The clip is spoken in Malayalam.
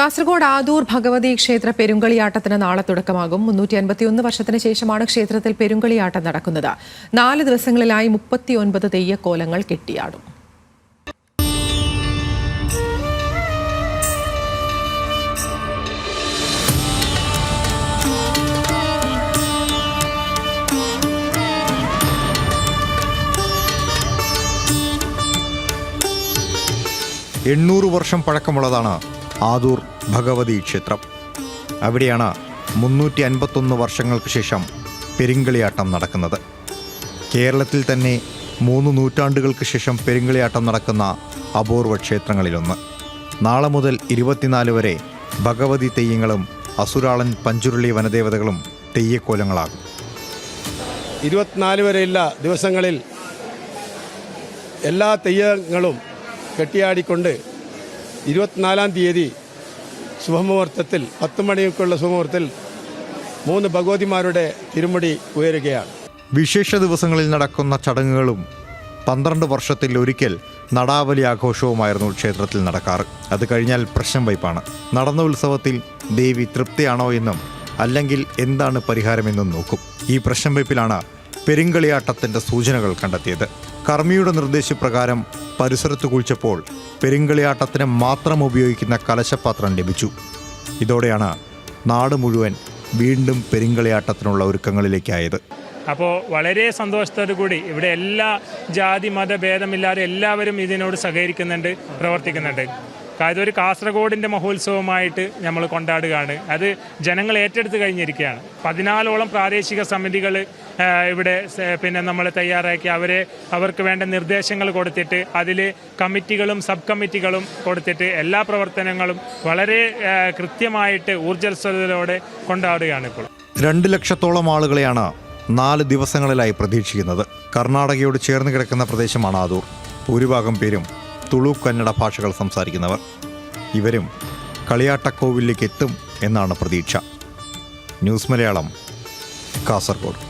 കാസർഗോഡ് ആദൂർ ഭഗവതി ക്ഷേത്ര പെരുങ്കളിയാട്ടത്തിന് നാളെ തുടക്കമാകും. മുന്നൂറ്റി അൻപത്തിയൊന്ന് വർഷത്തിന് ശേഷമാണ് ക്ഷേത്രത്തിൽ പെരുങ്കളിയാട്ടം നടക്കുന്നത്. നാല് ദിവസങ്ങളിലായി മുപ്പത്തിയൊൻപത് തെയ്യക്കോലങ്ങൾ കെട്ടിയാടും. എണ്ണൂറ് വർഷം പഴക്കമുള്ളതാണ് ആദൂർ ഭഗവതി ക്ഷേത്രം. അവിടെയാണ് മുന്നൂറ്റി അൻപത്തൊന്ന് വർഷങ്ങൾക്ക് ശേഷം പെരിങ്കളിയാട്ടം നടക്കുന്നത്. കേരളത്തിൽ തന്നെ മൂന്ന് നൂറ്റാണ്ടുകൾക്ക് ശേഷം പെരിങ്കളിയാട്ടം നടക്കുന്ന അപൂർവ ക്ഷേത്രങ്ങളിലൊന്ന്. നാളെ മുതൽ ഇരുപത്തിനാല് വരെ ഭഗവതി തെയ്യങ്ങളും അസുരാളൻ പഞ്ചുരുളി വനദേവതകളും തെയ്യക്കോലങ്ങളാകും. ഇരുപത്തിനാല് വരെയുള്ള ദിവസങ്ങളിൽ എല്ലാ തെയ്യങ്ങളും കെട്ടിയാടിക്കൊണ്ട് ഇരുപത്തിനാലാം തീയതി ശുഭമുഹൂർത്തത്തിൽ പത്ത് മണിയൊക്കെയുള്ള ശുഭമുഹൂർത്തത്തിൽ മൂന്ന് ഭഗവതിമാരുടെ തിരുമുടി ഉയരുകയാണ്. വിശേഷ ദിവസങ്ങളിൽ നടക്കുന്ന ചടങ്ങുകളും പന്ത്രണ്ട് വർഷത്തിൽ ഒരിക്കൽ നടാവലി ആഘോഷവുമായിരുന്നു ക്ഷേത്രത്തിൽ നടക്കാറ്. അത് കഴിഞ്ഞാൽ പ്രശ്നം വയ്പാണ് നടന്ന ഉത്സവത്തിൽ ദേവി തൃപ്തിയാണോ എന്നും അല്ലെങ്കിൽ എന്താണ് പരിഹാരമെന്നും നോക്കും. ഈ പ്രശ്നം വയ്പിലാണ് പെരിങ്കളിയാട്ടത്തിന്റെ സൂചനകൾ കണ്ടെത്തിയത്. കർമ്മിയുടെ നിർദ്ദേശപ്രകാരം പരിസരത്ത് കുഴിച്ചപ്പോൾ പെരിങ്കളിയാട്ടത്തിന് മാത്രം ഉപയോഗിക്കുന്ന കലശപാത്രം ലഭിച്ചു. ഇതോടെയാണ് നാട് മുഴുവൻ വീണ്ടും പെരിങ്കളിയാട്ടത്തിനുള്ള ഒരുക്കങ്ങളിലേക്കായത്. അപ്പോൾ വളരെ സന്തോഷത്തോടു കൂടി ഇവിടെ എല്ലാ ജാതി മത ഭേദമില്ലാതെ എല്ലാവരും ഇതിനോട് സഹകരിക്കുന്നുണ്ട് പ്രവർത്തിക്കുന്നുണ്ട്. കാര്യം ഒരു കാസർഗോഡിന്റെ മഹോത്സവമായിട്ട് നമ്മൾ കൊണ്ടാടുകയാണ്. അത് ജനങ്ങൾ ഏറ്റെടുത്ത് കഴിഞ്ഞിരിക്കുകയാണ്. പതിനാലോളം പ്രാദേശിക സമിതികൾ ഇവിടെ പിന്നെ നമ്മൾ തയ്യാറാക്കി അവരെ അവർക്ക് വേണ്ട നിർദ്ദേശങ്ങൾ കൊടുത്തിട്ട് അതിൽ കമ്മിറ്റികളും സബ് കമ്മിറ്റികളും കൊടുത്തിട്ട് എല്ലാ പ്രവർത്തനങ്ങളും വളരെ കൃത്യമായിട്ട് ഊർജസ്വലതയോടെ കൊണ്ടാടുകയാണ് ഇപ്പോൾ. രണ്ട് ലക്ഷത്തോളം ആളുകളെയാണ് നാല് ദിവസങ്ങളിലായി പ്രതീക്ഷിക്കുന്നത്. കർണാടകയോട് ചേർന്ന് കിടക്കുന്ന പ്രദേശമാണ് ആദൂർ. ഭൂരിഭാഗം പേരും തുളു കന്നഡ ഭാഷകൾ സംസാരിക്കുന്നവർ. ഇവരും കളിയാട്ടക്കോവിലേക്ക് എത്തും എന്നാണ് പ്രതീക്ഷ. ന്യൂസ് മലയാളം കാസർഗോഡ്.